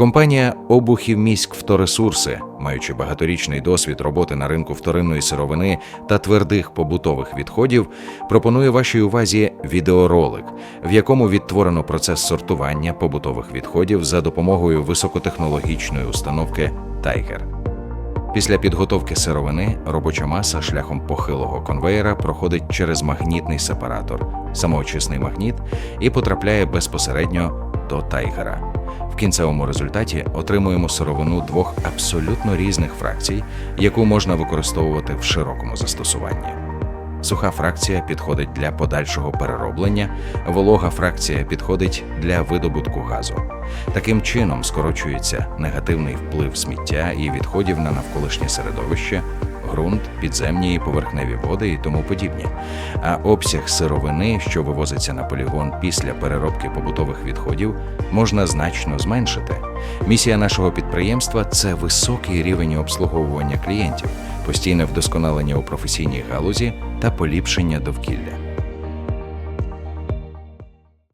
Компанія Обухів міськ Вторесурси, маючи багаторічний досвід роботи на ринку вторинної сировини та твердих побутових відходів, пропонує вашій увазі відеоролик, в якому відтворено процес сортування побутових відходів за допомогою високотехнологічної установки Тайгер. Після підготовки сировини робоча маса шляхом похилого конвеєра проходить через магнітний сепаратор, самоочисний магніт, і потрапляє безпосередньо до тайгера. В кінцевому результаті отримуємо сировину двох абсолютно різних фракцій, яку можна використовувати в широкому застосуванні. Суха фракція підходить для подальшого перероблення, волога фракція підходить для видобутку газу. Таким чином скорочується негативний вплив сміття і відходів на навколишнє середовище, ґрунт, підземні і поверхневі води і тому подібні. А обсяг сировини, що вивозиться на полігон після переробки побутових відходів, можна значно зменшити. Місія нашого підприємства це високий рівень обслуговування клієнтів, постійне вдосконалення у професійній галузі та поліпшення довкілля.